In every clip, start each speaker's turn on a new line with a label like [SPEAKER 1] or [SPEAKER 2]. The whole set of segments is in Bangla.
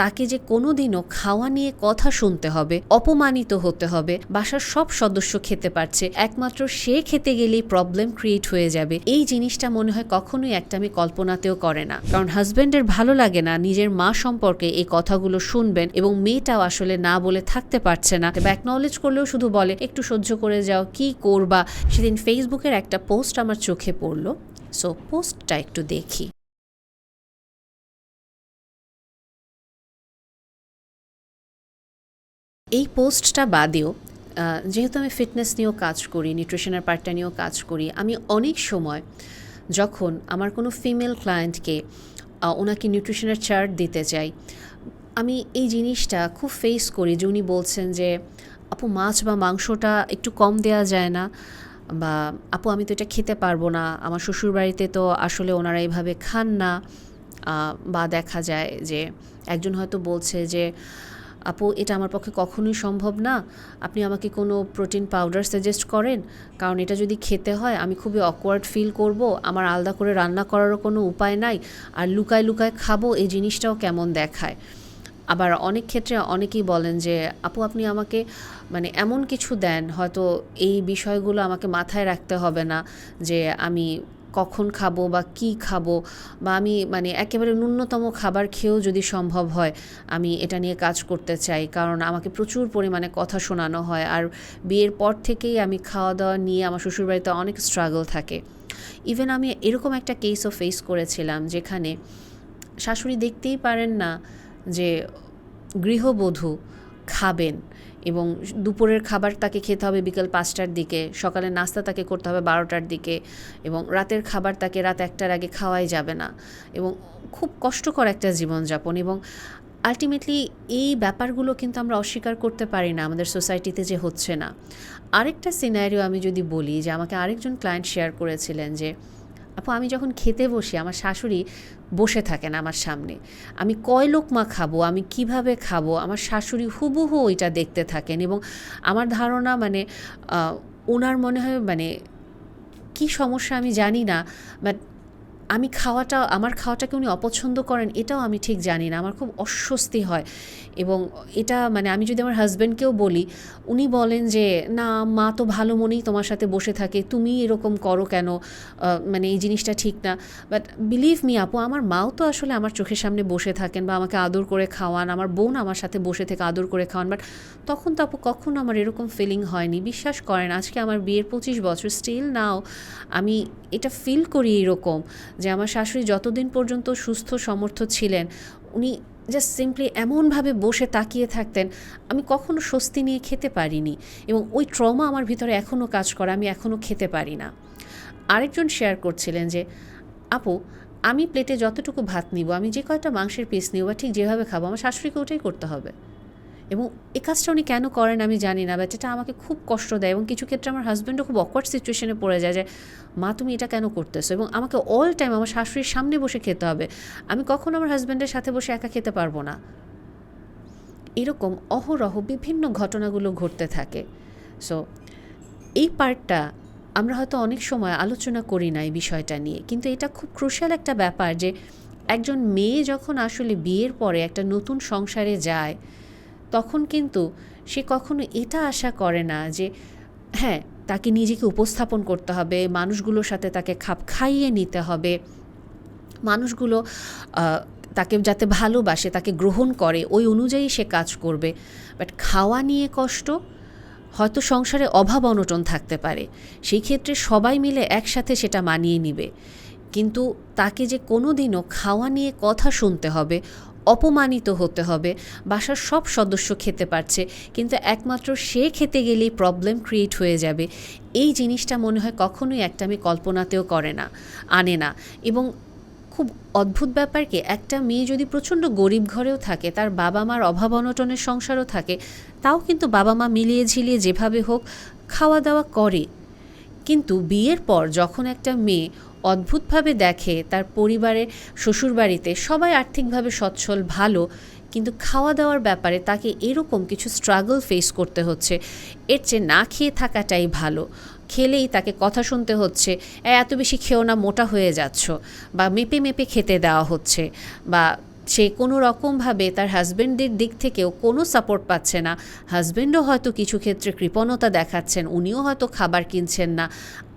[SPEAKER 1] তাকে যে কোনোদিনও খাওয়া নিয়ে কথা শুনতে হবে, অপমানিত হতে হবে, বাসার সব সদস্য খেতে পারছে, একমাত্র সে খেতে গেলেই প্রবলেম ক্রিয়েট হয়ে যাবে। এই জিনিসটা মনে হয় কখনোই একটা আমি কল্পনাতেও করে না। কারণ হাজব্যান্ডের ভালো লাগে না নিজের মা সম্পর্কে এই কথাগুলো শুনবেন এবং মেয়েটাও আসলে না বলে থাকতে পারছে না। তবে অ্যাকনলেজ করলেও শুধু বলে, একটু সহ্য করে যাও, কি করবা? সেদিন ফেসবুকের একটা পোস্ট আমার চোখে পড়ল। সো পোস্টটা একটু দেখি। এই পোস্টটা বাদেও যেহেতু আমি ফিটনেস নিয়েও কাজ করি, নিউট্রিশনের পার্টটা নিয়েও কাজ করি, আমি অনেক সময় যখন আমার কোনো ফিমেল ক্লায়েন্টকে ওনাকে নিউট্রিশনের চার্ট দিতে চাই আমি এই জিনিসটা খুব ফেস করি যে উনি বলছেন যে, আপু, মাছ বা মাংসটা একটু কম দেওয়া যায় না বা, আপু, আমি তো এটা খেতে পারব না, আমার শ্বশুরবাড়িতে তো আসলে ওনারা এইভাবে খান না। বা দেখা যায় যে, একজন হয়তো বলছে যে আপু, এটা আমার পক্ষে কখনোই সম্ভব না। আপনি আমাকে কোনো প্রোটিন পাউডার সাজেস্ট করেন? কারণ এটা যদি খেতে হয়, আমি খুবই অকওয়ার্ড ফিল করব। আমার আলাদা করে রান্না করারও কোনো উপায় নাই। আর লুকায় লুকায় খাব, এই জিনিসটাও কেমন দেখায়? আবার অনেক ক্ষেত্রে অনেকেই বলেন যে, আপু, আপনি আমাকে মানে এমন কিছু দেন, হয়তো এই বিষয়গুলো আমাকে মাথায় রাখতে হবে না যে আমি কখন খাব বা কি খাব বা আমি মানে একেবারে ন্যূনতম খাবার খেয়েও যদি সম্ভব হয়, আমি এটা নিয়ে কাজ করতে চাই। কারণ আমাকে প্রচুর পরিমাণে কথা শোনানো হয় আর বিয়ের পর থেকেই আমি খাওয়া দাওয়া নিয়ে আমার শ্বশুরবাড়িতে অনেক স্ট্রাগল থাকে। ইভেন আমি এরকম একটা কেসও ফেস করেছিলাম যেখানে শাশুড়ি দেখতেই পারেন না যে গৃহবধূ খাবেন এবং দুপুরের খাবার তাকে খেতে হবে বিকেল পাঁচটার দিকে সকালের নাস্তা তাকে করতে হবে বারোটার দিকে এবং রাতের খাবার তাকে রাত একটার আগে খাওয়াই যাবে না এবং খুব কষ্টকর একটা জীবনযাপন এবং আলটিমেটলি এই ব্যাপারগুলো কিন্তু আমরা অস্বীকার করতে পারি না আমাদের সোসাইটিতে যে হচ্ছে না। আরেকটা সিনারিও আমি যদি বলি যে আমাকে আরেকজন ক্লায়েন্ট শেয়ার করেছিলেন যে আপু, আমি যখন খেতে বসি, আমার শাশুড়ি বসে থাকেন আমার সামনে। আমি কয় লোকমা খাব, আমি কীভাবে খাব, আমার শাশুড়ি হুবহু ওইটা দেখতে থাকেন এবং আমার ধারণা মানে ওনার মনে হয় মানে কি সমস্যা আমি জানি না বাট আমি খাওয়াটা, আমার খাওয়াটাকে উনি অপছন্দ করেন, এটাও আমি ঠিক জানি না। আমার খুব অস্বস্তি হয়। এবং এটা মানে আমি যদি আমার হাজব্যান্ডকেও বলি, উনি বলেন যে, না, মা তো ভালো মনেই তোমার সাথে বসে থাকে, তুমি এরকম করো কেন? মানে এই জিনিসটা ঠিক না। বাট বিলিভ মি আপু, আমার মাও তো আসলে আমার চোখের সামনে বসে থাকেন বা আমাকে আদর করে খাওয়ান, আমার বোন আমার সাথে বসে থেকে আদর করে খাওয়ান। বাট তখন তো আপু কখনো আমার এরকম ফিলিং হয়নি, বিশ্বাস করেন, আজকে আমার বিয়ের পঁচিশ বছর স্টিল নাও আমি এটা ফিল করি এরকম। যে আমার শাশুড়ি যতদিন পর্যন্ত সুস্থ, সমর্থ ছিলেন, উনি জাস্ট সিম্পলি এমনভাবে বসে তাকিয়ে থাকতেন, আমি কখনো স্বস্তি নিয়ে খেতে পারিনি এবং ওই ট্রমা আমার ভিতরে এখনও কাজ করে, আমি এখনও খেতে পারি না। আরেকজন শেয়ার করছিলেন যে, আপু, আমি প্লেটে যতটুকু ভাত নিব, আমি যে কয়টা মাংসের পিস নিব বা ঠিক যেভাবে খাব, আমার শাশুড়িকে ওটাই করতে হবে। এবং এই কাজটা উনি কেন করেন আমি জানি না, বাট এটা আমাকে খুব কষ্ট দেয় এবং কিছু ক্ষেত্রে আমার হাজব্যান্ডও খুব অকওয়ার্ড সিচুয়েশনে পড়ে যায় যে, মা, তুমি এটা কেন করতেছো? এবং আমাকে অল টাইম আমার শাশুড়ির সামনে বসে খেতে হবে। আমি কখনো আমার হাজব্যান্ডের সাথে বসে একা খেতে পারব না। এরকম অহরহ বিভিন্ন ঘটনাগুলো ঘটতে থাকে। সো এই পার্টটা আমরা হয়তো অনেক সময় আলোচনা করি না এই বিষয়টা নিয়ে, কিন্তু এটা খুব ক্রুশাল একটা ব্যাপার যে, একজন মেয়ে যখন আসলে বিয়ের পরে একটা নতুন সংসারে যায় তখন কিন্তু সে কখনো এটা আশা করে না যে হ্যাঁ তাকে নিজেকে উপস্থাপন করতে হবে, মানুষগুলোর সাথে তাকে খাপ খাইয়ে নিতে হবে। মানুষগুলো তাকে যাতে ভালোবাসে, তাকে গ্রহণ করে, ওই অনুযায়ী সে কাজ করবে। বাট খাওয়া নিয়ে কষ্ট, হয়তো সংসারে অভাব অনটন থাকতে পারে। সেই ক্ষেত্রে সবাই মিলে একসাথে সেটা মানিয়ে নিবে। কিন্তু তাকে যে কোনো দিনও খাওয়া নিয়ে কথা শুনতে হবে অপমানিত হতে হবে। বাসার সব সদস্য খেতে পারছে, কিন্তু একমাত্র সে খেতে গেলেই প্রবলেম ক্রিয়েট হয়ে যাবে। এই জিনিসটা মনে হয় কখনোই একটা আমি কল্পনাতেও করে না, আনে না। এবং খুব অদ্ভুত ব্যাপার কি, একটা মেয়ে যদি প্রচণ্ড গরিব ঘরেও থাকে, তার বাবা মার অভাব অনটনের সংসারও থাকে, তাও কিন্তু বাবা মা মিলিয়ে ঝিলিয়ে যেভাবে হোক খাওয়া দাওয়া করে। কিন্তু বিয়ের পর যখন একটা মেয়ে অদ্ভুতভাবে দেখে তার পরিবারে শ্বশুরবাড়িতে সবাই আর্থিকভাবে সচ্ছল ভালো কিন্তু খাওয়া দাওয়ার ব্যাপারে তাকে এরকম কিছু স্ট্রাগল ফেস করতে হচ্ছে। এর চেয়ে না খেয়ে থাকাটাই ভালো। খেলেই তাকে কথা শুনতে হচ্ছে "এ, এত বেশি খেও না মোটা হয়ে যাচ্ছ। বা মেপে মেপে খেতে দেওয়া হচ্ছে। বা সে কোনো রকমভাবে তার হাজব্যান্ডের দিক থেকেও কোনো সাপোর্ট পাচ্ছে না। হাজব্যান্ডও হয়তো কিছু ক্ষেত্রে কৃপণতা দেখাচ্ছেন উনিও হয়তো খাবার কিনছেন না।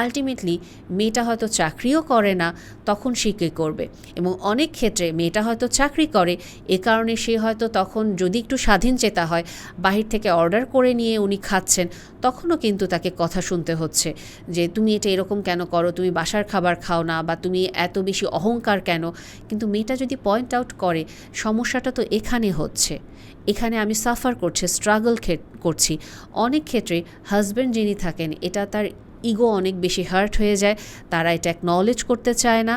[SPEAKER 1] আলটিমেটলি মেয়েটা হয়তো চাকরিও করে না, তখন সে কী করবে? এবং অনেক ক্ষেত্রে মেয়েটা হয়তো চাকরি করে, এ কারণে সে হয়তো তখন যদি একটু স্বাধীন চেতা হয়, বাহির থেকে অর্ডার করে নিয়ে উনি খাচ্ছেন, তখনও কিন্তু তাকে কথা শুনতে হচ্ছে যে, তুমি এটা এরকম কেন করো? তুমি বাসার খাবার খাও না বা তুমি এত বেশি অহংকার কেন? কিন্তু মেয়েটা যদি পয়েন্ট আউট করে, সমস্যাটা তো এখানে হচ্ছে। এখানে আমি সাফার করছি স্ট্রাগল করছি। অনেক ক্ষেত্রে হাজব্যান্ড যিনি থাকেন, এটা তার ইগো অনেক বেশি হার্ট হয়ে যায় তারা এটা অ্যাকনলেজ করতে চায় না।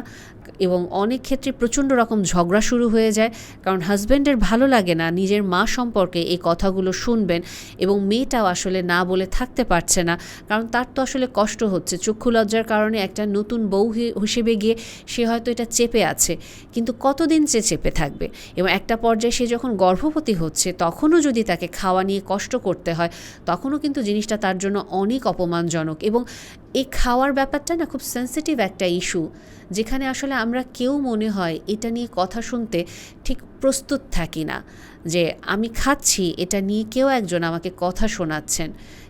[SPEAKER 1] এবং অনেক ক্ষেত্রে প্রচণ্ড রকম ঝগড়া শুরু হয়ে যায়, কারণ হাজব্যান্ডের ভালো লাগে না, নিজের মা সম্পর্কে এই কথাগুলো শুনবেন এবং মেয়েটাও আসলে না বলে থাকতে পারছে না, কারণ তার তো আসলে কষ্ট হচ্ছে। চক্ষু লজ্জার কারণে একটা নতুন বউ হিসেবে গিয়ে সে হয়তো এটা চেপে আছে, কিন্তু কতদিন সে চেপে থাকবে? এবং একটা পর্যায়ে সে যখন গর্ভবতী হচ্ছে, তখনও যদি তাকে খাওয়া নিয়ে কষ্ট করতে হয়, তখনও কিন্তু জিনিসটা তার জন্য অনেক অপমানজনক এবং এই খাওয়ার ব্যাপারটা না খুব সেন্সিটিভ একটা ইস্যু যেখানে আসলে আমরা কেউ মনে হয় এটা নিয়ে কথা শুনতে ঠিক প্রস্তুত থাকি না। যে আমি খাচ্ছি, এটা নিয়ে কেউ একজন আমাকে কথা শোনাচ্ছেন,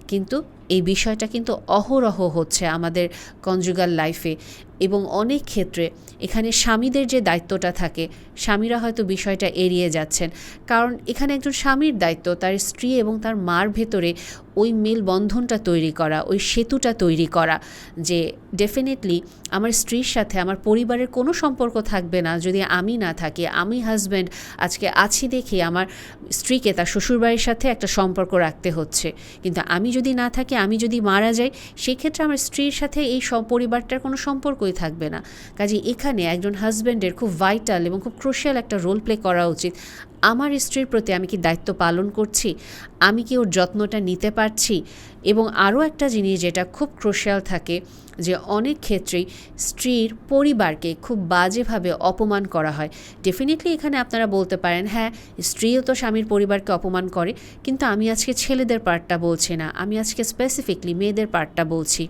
[SPEAKER 1] কিন্তু এই বিষয়টা কিন্তু অহরহ হচ্ছে আমাদের কনজুগাল লাইফে এবং অনেক ক্ষেত্রে এখানে স্বামীদের যে দায়িত্বটা থাকে, স্বামীরা হয়তো বিষয়টা এড়িয়ে যাচ্ছেন। কারণ এখানে একজন স্বামীর দায়িত্ব, তার স্ত্রী এবং তার মার ভেতরে ওই মেলবন্ধনটা তৈরি করা, ওই সেতুটা তৈরি করা যে ডেফিনেটলি আমার স্ত্রীর সাথে আমার পরিবারের কোনো সম্পর্ক থাকবে না, যদি আমি না থাকি, আমি হাজব্যান্ড আজকে আছি দেখে আমার স্ত্রীকে, তার শ্বশুরবাড়ির সাথে একটা সম্পর্ক রাখতে হচ্ছে। কিন্তু আমি যদি না থাকি আমি যদি মারা যাই, সেক্ষেত্রে আমার স্ত্রীর সাথে এই সব পরিবারটার কোনো সম্পর্কই থাকবে না। কাজে এখানে একজন হাজব্যান্ডের খুব ভাইটাল এবং খুব ক্রুশিয়াল একটা রোল প্লে করা উচিত। আমার স্ত্রীর প্রতি আমি কি দায়িত্ব পালন করছি? আমি কি ওর যত্নটা নিতে পারছি? এবং আরও একটা জিনিস যেটা খুব ক্রুশিয়াল থাকে, যে অনেক ক্ষেত্রেই স্ত্রীর পরিবারকে খুব বাজেভাবে অপমান করা হয়। ডেফিনেটলি এখানে আপনারা বলতে পারেন হ্যাঁ স্ত্রীও তো স্বামীর পরিবারকে অপমান করে, কিন্তু আমি আজকে ছেলেদের পার্টটা বলছি না, আমি আজকে স্পেসিফিকলি মেয়েদের পার্টটা বলছি।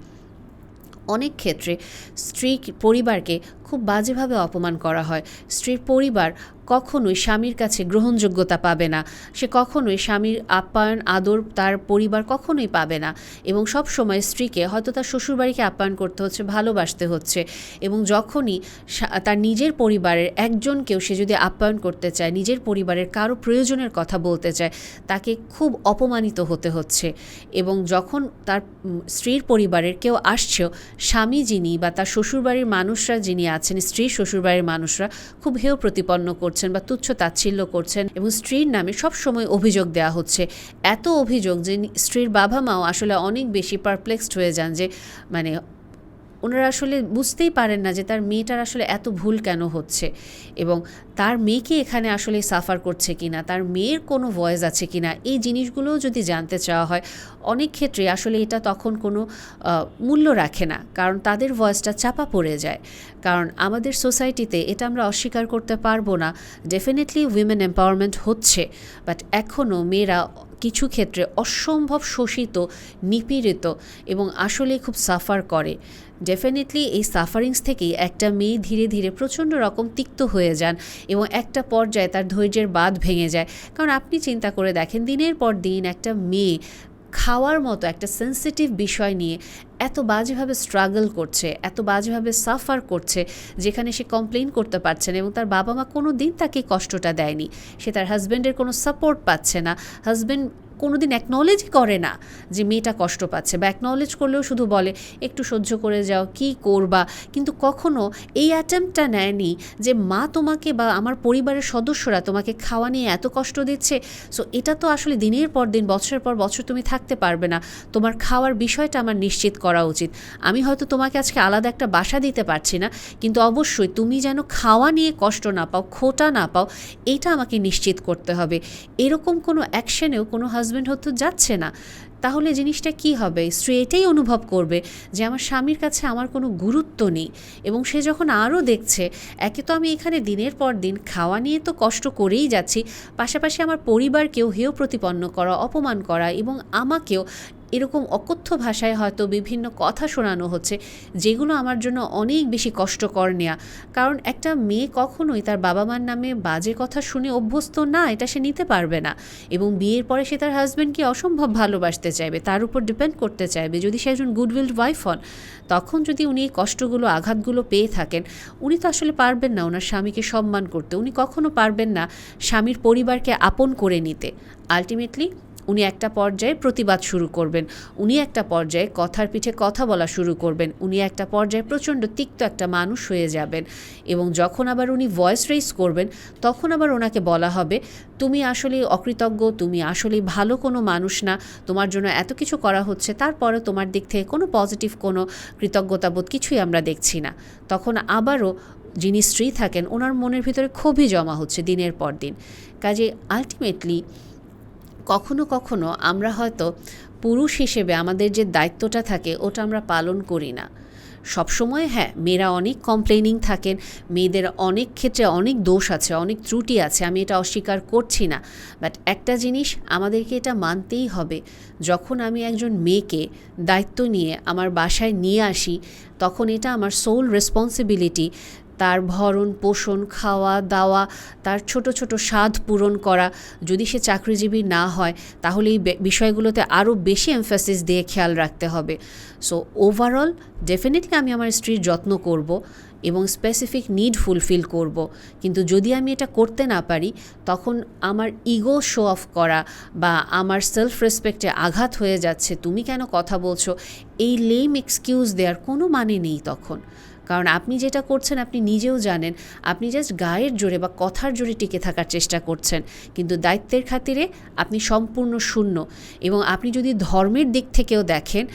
[SPEAKER 1] অনেক ক্ষেত্রে স্ত্রী পরিবারকে খুব বাজেভাবে অপমান করা হয়। স্ত্রীর পরিবার কখনোই স্বামীর কাছে গ্রহণযোগ্যতা পাবে না। সে কখনোই স্বামীর আপ্যায়ন, আদর তার পরিবার কখনোই পাবে না। এবং সব সময় স্ত্রীকে হয়তো তার শ্বশুরবাড়িকে আপ্যায়ন করতে হচ্ছে, ভালোবাসতে হচ্ছে। এবং যখনই তার নিজের পরিবারের একজনকেও সে যদি আপ্যায়ন করতে চায়, নিজের পরিবারের কারও প্রয়োজনের কথা বলতে চায়, তাকে খুব অপমানিত হতে হচ্ছে। এবং যখন তার স্ত্রীর পরিবারের কেউ আসছেও, স্বামী যিনি বা তার শ্বশুরবাড়ির মানুষরা যিনি আছেন, স্ত্রী, শ্বশুরবাড়ির মানুষরা খুব হেয় প্রতিপন্ন করছেন বা তুচ্ছ তাচ্ছিল্য করছেন এবং স্ত্রীর নামে সব সময় অভিযোগ দেওয়া হচ্ছে। এত অভিযোগ যে স্ত্রীর বাবা মাও আসলে অনেক বেশি পারপ্লেক্সড হয়ে যান যে মানে ওনারা আসলে বুঝতেই পারেন না যে তার মেয়েটার আসলে এত ভুল কেন হচ্ছে এবং তার মেয়েকে এখানে আসলে সাফার করছে কিনা, তার মেয়ের কোনো ভয়েস আছে কিনা, এই জিনিসগুলোও যদি জানতে চাওয়া হয়, অনেক ক্ষেত্রে আসলে এটা তখন কোনো মূল্য রাখে না। কারণ তাদের ভয়েসটা চাপা পড়ে যায়। কারণ আমাদের সোসাইটিতে এটা আমরা অস্বীকার করতে পারব না। ডেফিনেটলি উইমেন এম্পাওয়ারমেন্ট হচ্ছে। বাট এখনও মেয়েরা কিছু ক্ষেত্রে অসম্ভব শোষিত, নিপীড়িত এবং আসলে খুব সাফার করে। ডেফিনেটলি এই সাফারিংস থেকেই একটা মেয়ে ধীরে ধীরে প্রচণ্ড রকম তিক্ত হয়ে যান এবং একটা পর্যায়ে তার ধৈর্যের বাঁধ ভেঙে যায়। কারণ আপনি চিন্তা করে দেখেন, দিনের পর দিন একটা মেয়ে খাওয়ার মতো একটা সেন্সিটিভ বিষয় নিয়ে এত বাজেভাবে স্ট্রাগল করছে, এত বাজেভাবে সাফার করছে, যেখানে সে কমপ্লেন করতে পারছে না এবং তার বাবা মা কোনো দিন তাকে কষ্টটা দেয়নি। সে তার হাজব্যান্ডের কোনো সাপোর্ট পাচ্ছে না। হাজব্যান্ড কোনো দিন অ্যাকনলেজই করে না যে মেয়েটা কষ্ট পাচ্ছে বা অ্যাকনলেজ করলেও শুধু বলে, একটু সহ্য করে যাও, কি করবা? কিন্তু কখনো এই অ্যাটেম্পটা নেয়নি যে মা তোমাকে বা আমার পরিবারের সদস্যরা তোমাকে খাওয়া নিয়ে এত কষ্ট দিচ্ছে। সো এটা তো আসলে দিনের পর দিন, বছরের পর বছর তুমি থাকতে পারবে না। তোমার খাওয়ার বিষয়টা আমার নিশ্চিত করা উচিত। আমি হয়তো তোমাকে আজকে আলাদা একটা বাসা দিতে পারছি না, কিন্তু অবশ্যই তুমি যেন খাওয়া নিয়ে কষ্ট না পাও, খোটা না পাও, এটা আমাকে নিশ্চিত করতে হবে। এরকম কোনো অ্যাকশনেও কোনো হাজব্যান্ড হয়তো যাচ্ছে না। তাহলে জিনিসটা কি হবে? স্ত্রী এটাই অনুভব করবে যে আমার স্বামীর কাছে আমার কোনো গুরুত্ব নেই এবং সে যখন আরও দেখছে, একে তো আমি এখানে দিনের পর দিন খাওয়া নিয়ে তো কষ্ট করেই যাচ্ছি, পাশাপাশি আমার পরিবারকেও হেয় প্রতিপন্ন করা, অপমান করা এবং আমাকেও এরকম অকথ্য ভাষায় হয়তো বিভিন্ন কথা শোনানো হচ্ছে, যেগুলো আমার জন্য অনেক বেশি কষ্টকর নেয়া। কারণ একটা মেয়ে কখনোই তার বাবা মার নামে বাজে কথা শুনে অভ্যস্ত না, এটা সে নিতে পারবে না। এবং বিয়ের পরে সে তার হাজব্যান্ডকে অসম্ভব ভালোবাসতে চাইবে, তার উপর ডিপেন্ড করতে চাইবে। যদি সে একজন গুডউইল ওয়াইফ হন, তখন যদি উনি এই কষ্টগুলো, আঘাতগুলো পেয়ে থাকেন, উনি তো আসলে পারবেন না ওনার স্বামীকে সম্মান করতে। উনি কখনো পারবেন না স্বামীর পরিবারকে আপন করে নিতে। আলটিমেটলি উনি একটা পর্যায়ে প্রতিবাদ শুরু করবেন। উনি একটা পর্যায়ে কথার পিঠে কথা বলা শুরু করবেন। উনি একটা পর্যায়ে প্রচণ্ড তিক্ত একটা মানুষ হয়ে যাবেন এবং যখন আবার উনি ভয়েস রেইজ করবেন, তখন আবার ওনাকে বলা হবে, তুমি আসলে অকৃতজ্ঞ, তুমি আসলে ভালো কোনো মানুষ না, তোমার জন্য এত কিছু করা হচ্ছে তারপরে তোমার দিক থেকে কোনো পজিটিভ কোনো কৃতজ্ঞতাবোধ কিছুই আমরা দেখছি না। তখন আবারও যিনি স্ত্রী থাকেন, ওনার মনের ভিতরে ক্ষোভই জমা হচ্ছে দিনের পর দিন। কাজে আলটিমেটলি কখনো কখনো আমরা হয়তো পুরুষ হিসেবে আমাদের যে দায়িত্বটা থাকে, ওটা আমরা পালন করি না। সবসময় হ্যাঁ মেয়েরা অনেক কমপ্লেনিং থাকেন, মেয়েদের অনেক ক্ষেত্রে অনেক দোষ আছে, অনেক ত্রুটি আছে, আমি এটা অস্বীকার করছি না। বাট একটা জিনিস আমাদেরকে এটা মানতেই হবে, যখন আমি একজন মেয়েকে দায়িত্ব নিয়ে আমার বাসায় নিয়ে আসি, তখন এটা আমার সোল রেসপন্সিবিলিটি তার ভরণ, পোষণ, খাওয়া, দাওয়া, তার ছোট ছোট স্বাদ পূরণ করা। যদি সে চাকরিজীবী না হয়, তাহলে এই বিষয়গুলোতে আরও বেশি এমফাসিস দিয়ে খেয়াল রাখতে হবে। সো ওভারঅল ডেফিনেটলি আমি আমার স্ত্রীর যত্ন করব এবং স্পেসিফিক নিড ফুলফিল করব। কিন্তু যদি আমি এটা করতে না পারি, তখন আমার ইগো শো অফ করা বা আমার সেলফ রেসপেক্টে আঘাত হয়ে যাচ্ছে। তুমি কেন কথা বলছো? এই লেম এক্সকিউজ দেওয়ার কোনো মানে নেই তখন। কারণ আপনি যেটা করছেন, আপনি নিজেও জানেন, আপনি জাস্ট গায়ের জোরে বা কথার জোরে টিকে থাকার চেষ্টা করছেন। কিন্তু দায়িত্বের খাতিরে আপনি সম্পূর্ণ শূন্য। এবং আপনি যদি ধর্মের দিক থেকেও দেখেন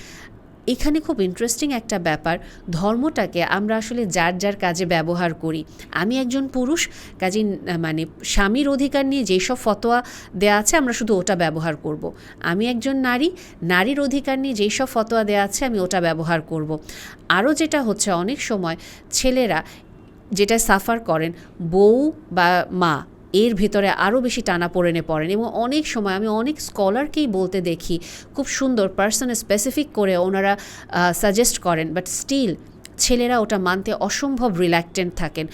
[SPEAKER 1] এখানে খুব ইন্টারেস্টিং একটা ব্যাপার ধর্মটাকে আমরা আসলে যার যার কাজে ব্যবহার করি আমি একজন পুরুষ, কাজে মানে স্বামীর অধিকার নিয়ে যেসব ফতোয়া দেওয়া আছে, আমরা শুধু ওটা ব্যবহার করব। আমি একজন নারী, নারীর অধিকার নিয়ে যেই সব ফতোয়া দেওয়া আছে, আমি ওটা ব্যবহার করব। আরও যেটা হচ্ছে, অনেক সময় ছেলেরা যেটা সাফার করেন, বউ বা মা এর ভেতরে আরও বেশি টানা পড়েনে পড়েন এবং অনেক সময় আমি অনেক স্কলারকেই বলতে দেখি, খুব সুন্দর পার্সন স্পেসিফিক করে ওনারা সাজেস্ট করেন বাট স্টিল ছেলেরা ওটা মানতে অসম্ভব রিল্যাক্টেন্ট থাকেন।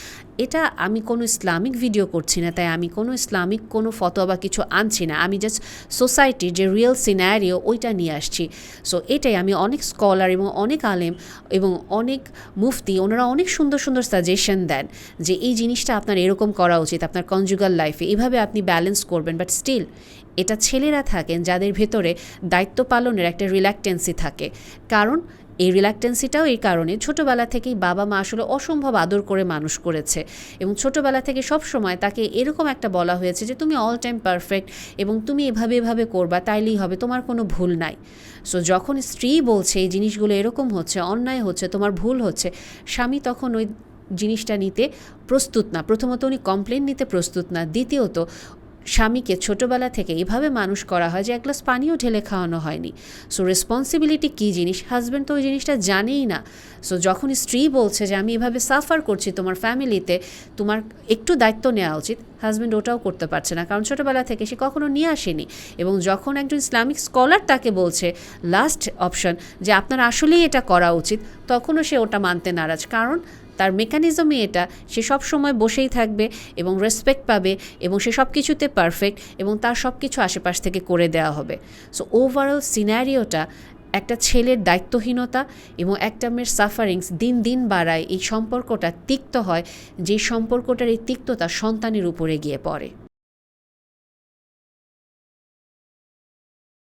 [SPEAKER 1] এটা আমি কোনো ইসলামিক ভিডিও করছি না, তাই আমি কোনো ইসলামিক কোনো ফটো বা কিছু আনছি না। আমি জাস্ট সোসাইটির যে রিয়েল সিনারিও ওইটা নিয়ে আসছি। সো এটাই আমি অনেক স্কলার এবং অনেক আলেম এবং অনেক মুফতি ওনারা অনেক সুন্দর সুন্দর সাজেশন দেন যে এই জিনিসটা আপনার এরকম করা উচিত, আপনার কনজুগাল লাইফে এভাবে আপনি ব্যালেন্স করবেন বাট স্টিল এটা ছেলেরা থাকেন যাদের ভেতরে দায়িত্ব পালনের একটা রিল্যাক্টেন্সি থাকে। কারণ এই রিল্যাক্টেন্সিটাও এই কারণে ছোটোবেলা থেকেই বাবা মা আসলে অসম্ভব আদর করে মানুষ করেছে এবং ছোটোবেলা থেকে সব সময় তাকে এরকম একটা বলা হয়েছে যে, তুমি অল টাইম পারফেক্ট এবং তুমি এভাবে এভাবে করবা, তাইলেই হবে, তোমার কোনো ভুল নাই। সো যখন স্ত্রী বলছে, এই জিনিসগুলো এরকম হচ্ছে, অন্যায় হচ্ছে, তোমার ভুল হচ্ছে, স্বামী তখন ওই জিনিসটা নিতে প্রস্তুত না। প্রথমত উনি কমপ্লেন নিতে প্রস্তুত না। দ্বিতীয়ত স্বামীকে ছোটোবেলা থেকে এভাবে মানুষ করা হয় যে এক গ্লাস পানিও ঢেলে খাওয়ানো হয়নি। সো রেসপন্সিবিলিটি কী জিনিস? হাজব্যান্ড তো ওই জিনিসটা জানেই না। সো যখন স্ত্রী বলছে যে, আমি এভাবে সাফার করছি তোমার ফ্যামিলিতে তোমার একটু দায়িত্ব নেওয়া উচিত হাজব্যান্ড ওটাও করতে পারছে না। কারণ ছোটোবেলা থেকে সে কখনো নিয়ে আসেনি। এবং যখন একজন ইসলামিক স্কলার তাকে বলছে লাস্ট অপশন যে আপনার আসলেই এটা করা উচিত, তখনও সে ওটা মানতে নারাজ। কারণ তার মেকানিজমই এটা। সে সব সময় বসেই থাকবে এবং রেসপেক্ট পাবে এবং সে সব কিছুতে পারফেক্ট এবং তার সব কিছু আশেপাশ থেকে করে দেওয়া হবে। সো ওভারঅল সিনারিওটা একটা ছেলের দায়িত্বহীনতা এবং একটা মেয়ের সাফারিংস দিন দিন বাড়ায়। এই সম্পর্কটা তিক্ত হয়, যে সম্পর্কটার এই তিক্ততা সন্তানের উপরে গিয়ে পড়ে।